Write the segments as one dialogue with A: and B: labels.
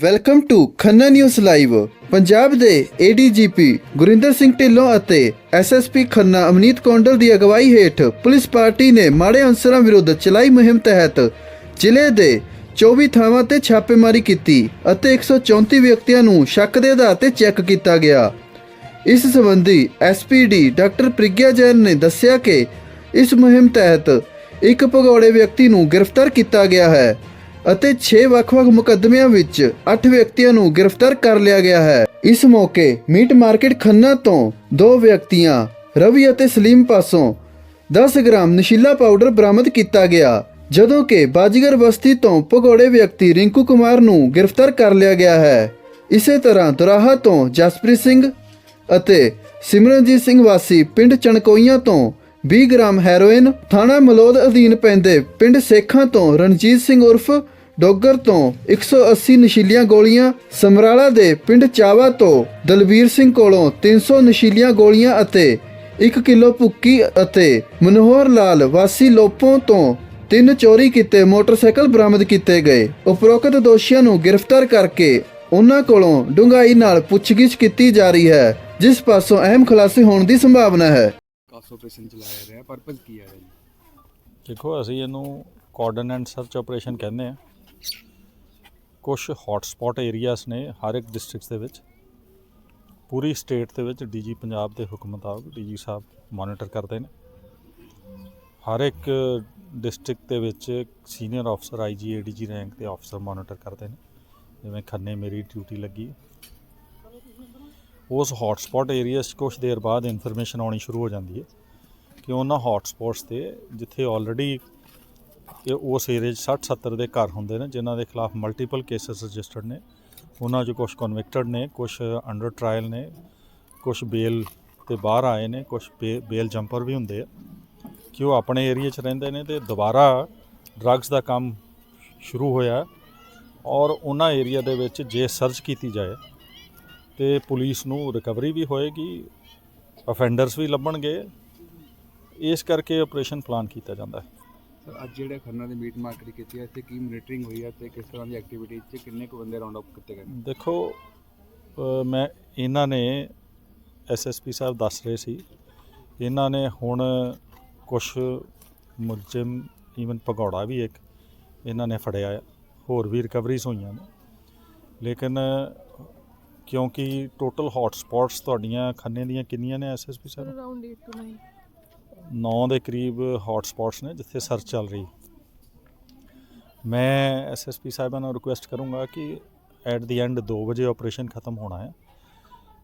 A: Welcome to Khanna news live Punjab ਦੇ ADGP Gurinder Singh Dhillon ਅਤੇ SSP Khanna Amneet Kondal ਦੀ ਅਗਵਾਈ ਹੇਠ ਪੁਲਿਸ ਪਾਰਟੀ ਨੇ ਮਾੜੇ ਅਨਸਰਾਂ ਵਿਰੁੱਧ ਚਲਾਈ ਮੁਹਿੰਮ ਤਹਿਤ ਜ਼ਿਲ੍ਹੇ ਦੇ 24 ਥਾਵਾਂ ਤੇ ਛਾਪੇਮਾਰੀ ਕੀਤੀ ਅਤੇ 134 ਵਿਅਕਤੀਆਂ ਨੂੰ ਸ਼ੱਕ ਦੇ ਆਧਾਰ ਤੇ ਚੈੱਕ ਕੀਤਾ ਗਿਆ। ਇਸ ਸੰਬੰਧੀ ਐਸਪੀਡੀ ਡਾਕਟਰ ਪ੍ਰਿਗਿਆ ਜੈਨ ਨੇ ਦੱਸਿਆ ਕਿ ਇਸ ਮੁਹਿੰਮ ਤਹਿਤ ਇੱਕ ਭਗੌੜੇ ਵਿਅਕਤੀ ਨੂੰ ਗ੍ਰਿਫਤਾਰ ਕੀਤਾ ਗਿਆ ਹੈ। ਅਤੇ 6 ਵੱਖ-ਵੱਖ ਮੁਕੱਦਮਿਆਂ ਵਿੱਚ 8 ਵਿਅਕਤੀਆਂ ਨੂੰ ਗ੍ਰਿਫਤਾਰ ਕਰ ਲਿਆ ਗਿਆ ਹੈ। ਇਸ ਮੌਕੇ ਮੀਟ ਮਾਰਕੀਟ ਖੰਨਾ ਤੋਂ ਦੋ ਵਿਅਕਤੀਆਂ, ਰਵੀ ਅਤੇ ਸਲੀਮ ਪਾਸੋਂ 10 ਗ੍ਰਾਮ ਨਸ਼ੀਲਾ ਪਾਊਡਰ ਬਰਾਮਦ ਕੀਤਾ ਗਿਆ, ਜਦੋਂ ਕਿ ਬਾਜੀਗਰ ਬਸਤੀ ਤੋਂ ਭਗੌੜੇ ਵਿਅਕਤੀ ਰਿੰਕੂ ਕੁਮਾਰ ਨੂੰ ਗ੍ਰਿਫਤਾਰ ਕਰ ਲਿਆ ਗਿਆ ਹੈ। ਇਸੇ ਤਰ੍ਹਾਂ ਦੁਰਾਹਾ ਤੋਂ ਜਸਪ੍ਰੀਤ ਸਿੰਘ ਅਤੇ ਸਿਮਰਨਜੀਤ ਸਿੰਘ ਵਾਸੀ ਪਿੰਡ ਚਣਕੋਈਆਂ ਤੋਂ 20 ਗ੍ਰਾਮ ਹੈਰੋਇਨ, ਥਾਣਾ ਮਲੋਦ ਅਧੀਨ ਪੈਂਦੇ ਪਿੰਡ ਸੇਖਾਂ ਤੋਂ ਰਣਜੀਤ ਸਿੰਘ ਉਰਫ ਡੋਗਰ ਤੋਂ 180 ਨਸ਼ੀਲੀਆਂ ਗੋਲੀਆਂ ਸਮਰਾਲਾ ਦੇ ਪਿੰਡ ਚਾਵਾ ਤੋਂ ਦਲਬੀਰ ਸਿੰਘ ਕੋਲੋਂ 300 ਨਸ਼ੀਲੀਆਂ ਗੋਲੀਆਂ ਅਤੇ 1 ਕਿਲੋ ਭੁੱਕੀ ਅਤੇ ਮਨੋਹਰ ਲਾਲ ਵਾਸੀ ਲੋਪੋਂ ਤੋਂ ਤਿੰਨ ਚੋਰੀ ਕੀਤੇ ਮੋਟਰਸਾਈਕਲ ਬਰਾਮਦ ਕੀਤੇ ਗਏ। ਉਪਰੋਕਤ ਦੋਸ਼ੀਆਂ ਨੂੰ ਗ੍ਰਿਫਤਾਰ ਕਰਕੇ ਉਹਨਾਂ ਕੋਲੋਂ ਡੂੰਘਾਈ ਨਾਲ ਪੁੱਛਗਿੱਛ ਕੀਤੀ ਜਾ ਰਹੀ ਹੈ ਜਿਸ ਪਾਸੋਂ ਅਹਿਮ ਖੁਲਾਸੇ ਹੋਣ ਦੀ ਸੰਭਾਵਨਾ ਹੈ।
B: ਕਾਸ ਆਪਰੇਸ਼ਨ ਚਲਾਇਆ ਰਿਹਾ ਪਰਪਸ ਕੀ ਹੈ? ਇਹਦਾ ਜੀ
C: ਦੇਖੋ ਅਸੀਂ ਇਹਨੂੰ ਕੋਆਰਡਨ ਐਂਡ ਸਰਚ ਆਪਰੇਸ਼ਨ ਕਹਿੰਦੇ ਆ ਕੁਝ ਹੌਟ ਏਰੀਆਸ ਨੇ ਹਰ ਇੱਕ ਡਿਸਟ੍ਰਿਕਟ ਦੇ ਵਿੱਚ। ਪੂਰੀ ਸਟੇਟ ਦੇ ਵਿੱਚ ਡੀਜੀ ਪੰਜਾਬ ਦੇ ਹੁਕਮ ਮੁਤਾਬਕ ਡੀਜੀ ਸਾਹਿਬ ਮੋਨੀਟਰ ਕਰਦੇ ਨੇ। ਹਰ ਇੱਕ ਡਿਸਟ੍ਰਿਕਟ ਦੇ ਵਿੱਚ ਸੀਨੀਅਰ ਅਫਸਰ ਆਈਜੀ ਏਡੀਜੀ ਰੈਂਕ ਦੇ ਅਫਸਰ ਮੋਨੀਟਰ ਕਰਦੇ ਨੇ। ਜਿਵੇਂ ਖੰਨੇ ਮੇਰੀ ਡਿਊਟੀ ਲੱਗੀ। ਉਸ ਹੌਟ ਸਪੌਟ ਏਰੀਆਸ 'ਚ ਕੁਝ ਦੇਰ ਬਾਅਦ ਇਨਫੋਰਮੇਸ਼ਨ ਆਉਣੀ ਸ਼ੁਰੂ ਹੋ ਜਾਂਦੀ ਹੈ ਕਿ ਉਹਨਾਂ ਹੌਟ ਤੇ ਜਿੱਥੇ ਆਲਰੇਡੀ ਇਹ ਉਸ ਏਰੀਆ 'ਚ 60 70 ਦੇ ਘਰ ਹੁੰਦੇ ਨੇ, ਜਿਨ੍ਹਾਂ ਦੇ ਖਿਲਾਫ ਮਲਟੀਪਲ ਕੇਸਸ ਰਜਿਸਟਰਡ ਨੇ। ਉਹਨਾਂ 'ਚ ਕੁਝ ਕਨਵਿਕਟਡ ਨੇ ਕੁਝ ਅੰਡਰ ਟ੍ਰਾਇਲ ਨੇ ਕੁਝ ਬੇਲ ਤੇ ਬਾਹਰ ਆਏ ਨੇ ਕੁਝ ਬੇਲ ਜੰਪਰ ਵੀ ਹੁੰਦੇ ਆ। ਕਿ ਉਹ ਆਪਣੇ ਏਰੀਆ 'ਚ ਰਹਿੰਦੇ ਨੇ ਤੇ ਦੁਬਾਰਾ ਡਰੱਗਸ ਦਾ ਕੰਮ ਸ਼ੁਰੂ ਹੋਇਆ ਔਰ ਉਹਨਾਂ ਏਰੀਆ ਦੇ ਵਿੱਚ ਜੇ ਸਰਚ ਕੀਤੀ ਜਾਏ ਤੇ ਪੁਲਿਸ ਨੂੰ ਰਿਕਵਰੀ ਵੀ ਹੋਏਗੀ ਅਫੈਂਡਰਸ ਵੀ ਲੱਭਣਗੇ। ਇਸ ਕਰਕੇ ਆਪਰੇਸ਼ਨ ਪਲਾਨ ਕੀਤਾ ਜਾਂਦਾ ਹੈ।
B: ਅੱਜ ਜਿਹੜੇ ਖੰਨਾ ਦੇ ਮੀਟ ਮਾਰਕੀਟ ਕੀਤੀ ਹੈ ਇੱਥੇ ਕੀ ਮੋਨੀਟਰਿੰਗ ਹੋਈ ਹੈ ਤੇ ਕਿਸ ਤਰ੍ਹਾਂ ਦੀ ਐਕਟੀਵਿਟੀ 'ਚ ਕਿੰਨੇ ਕੁ ਬੰਦੇ ਰਾਉਂਡ ਅਪ ਕੀਤੇ ਗਏ?
C: ਦੇਖੋ ਮੈਂ ਇਹਨਾਂ ਨੇ ਐਸਐਸਪੀ ਸਾਹਿਬ ਦੱਸ ਰਹੇ ਸੀ। ਇਹਨਾਂ ਨੇ ਹੁਣ ਕੁਝ ਮੁਲਜ਼ਮ ਈਵਨ ਭਗੌੜਾ ਵੀ ਇੱਕ ਇਹਨਾਂ ਨੇ ਫੜਿਆ ਆ। ਹੋਰ ਵੀ ਰਿਕਵਰੀਜ਼ ਹੋਈਆਂ ਨੇ। ਲੇਕਿਨ ਕਿਉਂਕਿ ਟੋਟਲ ਹੌਟ ਸਪੌਟਸ ਤੁਹਾਡੀਆਂ ਖੰਨੇ ਦੀਆਂ ਕਿੰਨੀਆਂ ਨੇ ਐਸਐਸਪੀ ਸਾਹਿਬ?
D: Around 8 to 9
C: 9 ਦੇ ਕਰੀਬ ਹੌਟ ਸਪੌਟਸ ਨੇ ਜਿੱਥੇ ਸਰਚ ਚੱਲ ਰਹੀ। ਮੈਂ ਐਸਐਸਪੀ ਸਾਹਿਬਾਂ ਨੂੰ ਰਿਕੁਐਸਟ ਕਰੂੰਗਾ ਕਿ ਐਟ ਦੀ ਐਂਡ 2 ਵਜੇ ਆਪਰੇਸ਼ਨ ਖਤਮ ਹੋਣਾ ਹੈ।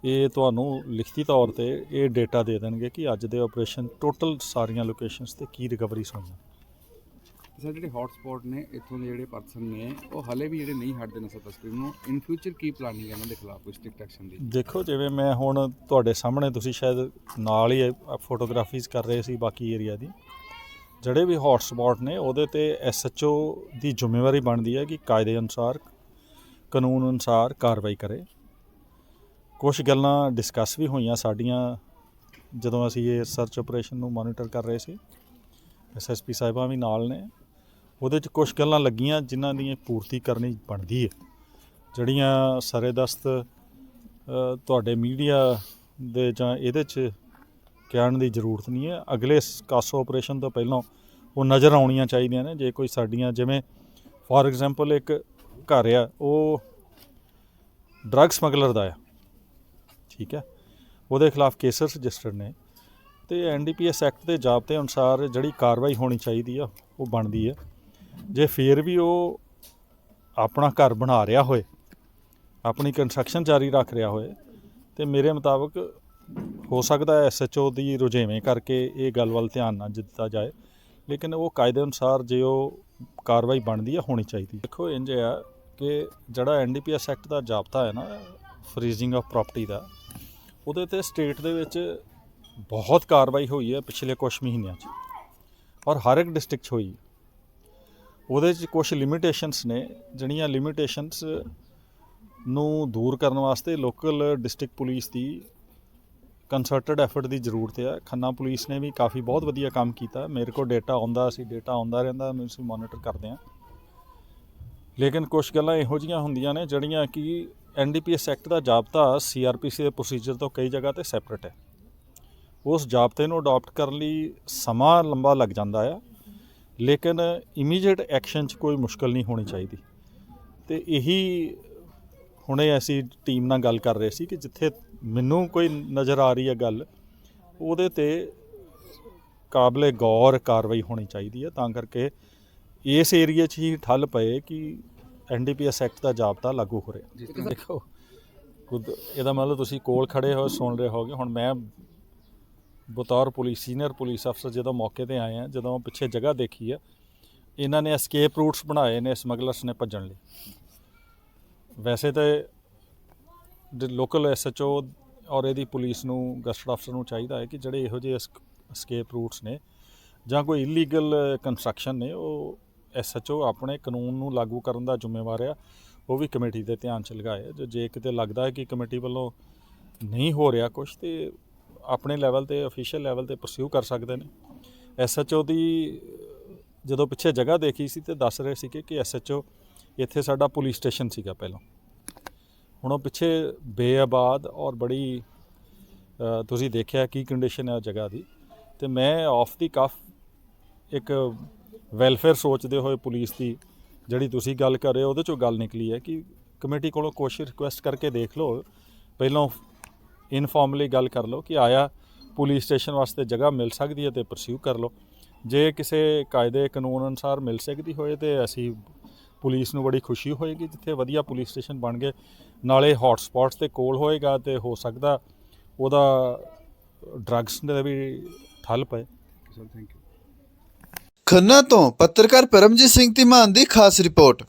C: ਇਹ ਤੁਹਾਨੂੰ ਲਿਖਤੀ ਤੌਰ ਤੇ ਇਹ ਡੇਟਾ ਦੇ ਦੇਣਗੇ ਕਿ ਅੱਜ ਦੇ ਆਪਰੇਸ਼ਨ ਟੋਟਲ ਸਾਰੀਆਂ ਲੋਕੇਸ਼ਨਸ ਤੇ ਕੀ ਰਿਕਵਰੀਜ਼ ਹੋਈਆਂ
B: ਸਰ, ਜਿਹੜੇ ਹੌਟ ਸਪੌਟ ਨੇ, ਇੱਥੋਂ ਦੇ ਜਿਹੜੇ ਪਰਸਨ ਨੇ, ਉਹ ਹਲੇ ਵੀ ਜਿਹੜੇ ਨਹੀਂ ਹਟਦੇ ਨਸ਼ਾ ਤਸਕਰੀ ਨੂੰ ਇਨ ਫਿਊਚਰ ਕੀ ਪਲਾਨਿੰਗ ਹੈ ਇਹਨਾਂ ਦੇ ਖਿਲਾਫ ਕੋਈ ਸਟ੍ਰਿਕਟ ਐਕਸ਼ਨ ਦੀ
C: ਦੇਖੋ, ਜਿਵੇਂ ਮੈਂ ਹੁਣ ਤੁਹਾਡੇ ਸਾਹਮਣੇ ਤੁਸੀਂ ਸ਼ਾਇਦ ਨਾਲ ਹੀ ਫੋਟੋਗ੍ਰਾਫੀਜ਼ ਕਰ ਰਹੇ ਸੀ ਬਾਕੀ ਏਰੀਆ ਦੀ। ਜਿਹੜੇ ਵੀ ਹੌਟ ਸਪੌਟ ਨੇ, ਉਹਦੇ ਤੇ ਐਸਐਚਓ ਦੀ ਜ਼ਿੰਮੇਵਾਰੀ ਬਣਦੀ ਹੈ ਕਿ ਕਾਇਦੇ ਅਨੁਸਾਰ, ਕਾਨੂੰਨ ਅਨੁਸਾਰ ਕਾਰਵਾਈ ਕਰੇ। ਕੁਝ ਗੱਲਾਂ ਡਿਸਕਸ ਵੀ ਹੋਈਆਂ ਸਾਡੀਆਂ, ਜਦੋਂ ਅਸੀਂ ਇਹ ਸਰਚ ਆਪਰੇਸ਼ਨ ਨੂੰ ਮੋਨੀਟਰ ਕਰ ਰਹੇ ਸੀ। ਐਸਐਸਪੀ ਸਾਹਿਬਾਂ ਵੀ ਨਾਲ ਨੇ। ਉਹਦੇ 'ਚ ਕੁਝ ਗੱਲਾਂ ਲੱਗੀਆਂ ਜਿਨ੍ਹਾਂ ਦੀ ਪੂਰਤੀ ਕਰਨੀ ਬਣਦੀ ਹੈ। ਜਿਹੜੀਆਂ ਸਰੇਦਸਤ ਅ, ਤੁਹਾਡੇ ਮੀਡੀਆ ਦੇ ਜਾਂ ਇਹਦੇ 'ਚ ਕਹਿਣ ਦੀ ਜ਼ਰੂਰਤ ਨਹੀਂ ਹੈ। ਅਗਲੇ ਕਾਸੋ ਆਪਰੇਸ਼ਨ ਤੋਂ ਪਹਿਲਾਂ ਉਹ ਨਜ਼ਰ ਆਉਣੀਆਂ ਚਾਹੀਦੀਆਂ ਨੇ। ਜੇ ਕੋਈ ਸਾਡੀਆਂ ਜਿਵੇਂ ਫੋਰ ਐਗਜ਼ਾਮਪਲ ਇੱਕ ਘਰ ਆ ਉਹ ਡਰੱਗ ਸਮਗਲਰ ਦਾ ਆ। ਠੀਕ ਹੈ? ਉਹਦੇ ਖਿਲਾਫ ਕੇਸਸ ਰਜਿਸਟਰਡ ਨੇ। ਤੇ ਐਨਡੀਪੀਐਸ ਐਕਟ ਦੇ ਜ਼ਾਬਤੇ ਅਨੁਸਾਰ ਜਿਹੜੀ ਕਾਰਵਾਈ ਹੋਣੀ ਚਾਹੀਦੀ ਆ ਉਹ ਬਣਦੀ ਹੈ। ਜੇ ਫੇਰ ਵੀ ਉਹ ਆਪਣਾ ਘਰ ਬਣਾ ਰਿਹਾ ਹੋਏ, ਆਪਣੀ ਕੰਸਟਰਕਸ਼ਨ ਜਾਰੀ ਰੱਖ ਰਿਹਾ ਹੋਏ, ਤੇ ਮੇਰੇ ਮੁਤਾਬਕ ਹੋ ਸਕਦਾ ਹੈ ਐਸਐਚਓ ਦੀ ਰੁਝੇਵੇਂ ਕਰਕੇ ਇਹ ਗੱਲ ਵੱਲ ਧਿਆਨ ਨਾ ਦਿੱਤਾ ਜਾਏ, ਲੇਕਿਨ ਉਹ ਕਾਇਦੇ ਅਨੁਸਾਰ ਜੇ ਉਹ ਕਾਰਵਾਈ ਬਣਦੀ ਹੈ, ਹੋਣੀ ਚਾਹੀਦੀ ਦੇਖੋ ਇੰਜ ਆ ਕਿ ਜਿਹੜਾ ਐਨਡੀਪੀਐਸ ਐਕਟ ਦਾ ਜਾਬਤਾ ਹੈ ਨਾ ਫਰੀਜ਼ਿੰਗ ਆਫ ਪ੍ਰਾਪਰਟੀ ਦਾ, ਉਹਦੇ ਤੇ ਸਟੇਟ ਦੇ ਵਿੱਚ ਬਹੁਤ ਕਾਰਵਾਈ ਹੋਈ ਹੈ ਪਿਛਲੇ ਕੁਝ ਮਹੀਨਿਆਂ 'ਚ, ਔਰ ਹਰ ਇੱਕ ਡਿਸਟ੍ਰਿਕਟ 'ਚ ਹੋਈ ਹੈ। ਉਹਦੇ 'ਚ ਕੁਝ ਲਿਮਿਟੇਸ਼ਨਸ ਨੇ, ਜਿਹੜੀਆਂ ਲਿਮਿਟੇਸ਼ਨਸ ਨੂੰ ਦੂਰ ਕਰਨ ਵਾਸਤੇ ਲੋਕਲ ਡਿਸਟ੍ਰਿਕਟ ਪੁਲਿਸ ਦੀ ਕੰਸਰਟਡ ਐਫਰਟ ਦੀ ਜ਼ਰੂਰਤ ਹੈ ਖੰਨਾ ਪੁਲਿਸ ਨੇ ਵੀ ਕਾਫੀ ਬਹੁਤ ਵਧੀਆ ਕੰਮ ਕੀਤਾ। ਮੇਰੇ ਕੋਲ ਡੇਟਾ ਆਉਂਦਾ ਸੀ ਡੇਟਾ ਆਉਂਦਾ ਰਹਿੰਦਾ ਮੈਂ ਅਸੀਂ ਮੋਨੀਟਰ ਕਰਦੇ ਹਾਂ। ਲੇਕਿਨ ਕੁਝ ਗੱਲਾਂ ਇਹੋ ਜੀਆਂ ਹੁੰਦੀਆਂ ਨੇ, ਜਿਹੜੀਆਂ ਕਿ ਐਨਡੀਪੀਐਸ ਐਕਟ ਦਾ ਜਾਬਤਾ ਸੀਆਰਪੀਸੀ ਦੇ ਪ੍ਰੋਸੀਜਰ ਤੋਂ ਕਈ ਜਗ੍ਹਾ ਤੇ ਸੈਪਰੇਟ ਹੈ। ਉਸ ਜਾਬਤੇ ਨੂੰ ਅਡਾਪਟ ਕਰਨ ਲਈ ਸਮਾਂ ਲੰਬਾ ਲੱਗ ਜਾਂਦਾ ਆ। ਲੇਕਿਨ ਇਮੀਡੀਏਟ ਐਕਸ਼ਨ 'ਚ ਕੋਈ ਮੁਸ਼ਕਲ ਨਹੀਂ ਹੋਣੀ ਚਾਹੀਦੀ। ਤੇ ਇਹੀ ਹੁਣੇ ਅਸੀਂ ਟੀਮ ਨਾਲ ਗੱਲ ਕਰ ਰਹੇ ਸੀ ਕਿ ਜਿੱਥੇ ਮੈਨੂੰ ਕੋਈ ਨਜ਼ਰ ਆ ਰਹੀ ਹੈ ਗੱਲ ਉਹਦੇ ਤੇ ਕਾਬਲੇ ਗੌਰ ਕਾਰਵਾਈ ਹੋਣੀ ਚਾਹੀਦੀ ਹੈ ਤਾਂ ਕਰਕੇ ਇਸ ਏਰੀਆ 'ਚ ਹੀ ਠੱਲ ਪਏ ਕਿ ਐਨਡੀਪੀਐਸ ਐਕਟ ਦਾ ਜਾਬਤਾ ਲਾਗੂ ਹੋ ਰਿਹਾ। ਦੇਖੋ ਖੁਦ ਇਹਦਾ ਮਤਲਬ ਤੁਸੀਂ ਕੋਲ ਖੜੇ ਹੋ ਸੁਣ ਰਹੇ ਹੋਗੇ। ਹੁਣ ਮੈਂ ਬਤੌਰ ਪੁਲਿਸ, ਸੀਨੀਅਰ ਪੁਲਿਸ ਅਫਸਰ ਜਦੋਂ ਮੌਕੇ ਤੇ ਆਏ ਆ, ਜਦੋਂ ਪਿੱਛੇ ਜਗ੍ਹਾ ਦੇਖੀ ਆ, ਇਹਨਾਂ ਨੇ ਐਸਕੇਪ ਰੂਟਸ ਬਣਾਏ ਨੇ ਸਮਗਲਰਸ ਨੇ ਭੱਜਣ ਲਈ। ਵੈਸੇ ਤਾਂ ਲੋਕਲ ਐਸਐਚਓ ਔਰ ਇਹਦੀ ਪੁਲਿਸ ਨੂੰ ਗਸਟ ਅਫਸਰ ਨੂੰ ਚਾਹੀਦਾ ਹੈ ਕਿ ਜਿਹੜੇ ਇਹੋ ਜਿਹੇ ਐਸਕੇਪ ਰੂਟਸ ਨੇ ਜਾਂ ਕੋਈ ਇਲੀਗਲ ਕੰਸਟਰਕਸ਼ਨ ਨੇ, ਉਹ ਐਸਐਚਓ ਆਪਣੇ ਕਾਨੂੰਨ ਨੂੰ ਲਾਗੂ ਕਰਨ ਦਾ ਜ਼ਿੰਮੇਵਾਰ ਆ। ਉਹ ਵੀ ਕਮੇਟੀ ਦੇ ਧਿਆਨ ਚ ਲਗਾਏ ਜੇ- ਜੇ ਕਿਤੇ ਲੱਗਦਾ ਹੈ ਕਿ ਕਮੇਟੀ ਵੱਲੋਂ ਨਹੀਂ ਹੋ ਰਿਹਾ ਕੁਝ ਤੇ ਆਪਣੇ ਲੈਵਲ ਤੇ ਅਫੀਸ਼ੀਅਲ ਲੈਵਲ ਤੇ ਪਰਸਿਊ ਕਰ ਸਕਦੇ ਨੇ। ਐਸਐਚਓ ਦੀ, ਜਦੋਂ ਪਿੱਛੇ ਜਗ੍ਹਾ ਦੇਖੀ ਸੀ ਤੇ ਦੱਸ ਰਹੇ ਸੀ ਕਿ ਐਸਐਚਓ ਇੱਥੇ ਸਾਡਾ ਪੁਲਿਸ ਸਟੇਸ਼ਨ ਸੀਗਾ ਪਹਿਲਾਂ। ਹੁਣ ਉਹ ਪਿੱਛੇ ਬੇਆਬਾਦ ਔਰ ਬੜੀ ਤੁਸੀਂ ਦੇਖਿਆ ਕੀ ਕੰਡੀਸ਼ਨ ਹੈ ਉਹ ਜਗ੍ਹਾ ਦੀ। ਤੇ ਮੈਂ ਆਫ ਦੀ ਕਫ ਇੱਕ ਵੈਲਫੇਅਰ ਸੋਚਦੇ ਹੋਏ ਪੁਲਿਸ ਦੀ ਜਿਹੜੀ ਤੁਸੀਂ ਗੱਲ ਕਰ ਰਹੇ ਹੋ, ਉਹਦੇ ਚੋਂ ਗੱਲ ਨਿਕਲੀ ਹੈ ਕਿ ਕਮੇਟੀ ਕੋਲੋਂ ਕੋਸ਼ਿਸ਼ ਰਿਕੁਐਸਟ ਕਰਕੇ ਦੇਖ ਲਓ। ਪਹਿਲਾਂ ਇਨਫਾਰਮਲੀ ਗੱਲ ਕਰ ਲਓ ਕਿ ਆਇਆ ਪੁਲਿਸ ਸਟੇਸ਼ਨ ਵਾਸਤੇ ਜਗ੍ਹਾ ਮਿਲ ਸਕਦੀ ਹੈ ਤੇ ਪਰਸਿਊ ਕਰ ਲਓ। ਜੇ ਕਿਸੇ ਕਾਇਦੇ ਕਾਨੂੰਨ ਅਨੁਸਾਰ ਮਿਲ ਸਕਦੀ ਹੋਏ ਤੇ ਅਸੀਂ ਪੁਲਿਸ ਨੂੰ ਬੜੀ ਖੁਸ਼ੀ ਹੋਏਗੀ ਜਿੱਥੇ ਵਧੀਆ ਪੁਲਿਸ ਸਟੇਸ਼ਨ ਬਣ ਗਏ। ਨਾਲੇ ਹੌਟ ਸਪੌਟਸ ਤੇ ਕੋਲ ਹੋਏਗਾ ਤੇ ਹੋ ਸਕਦਾ ਉਹਦਾ ਡਰੱਗਸ ਦੇ ਵੀ ਠੱਲ ਪਏ।
B: ਸਰ ਥੈਂਕ ਯੂ
A: ਖੰਨਾ ਤੋਂ ਪੱਤਰਕਾਰ ਪਰਮਜੀਤ ਸਿੰਘ ਧੀਮਾਨ ਦੀ ਖਾਸ ਰਿਪੋਰਟ।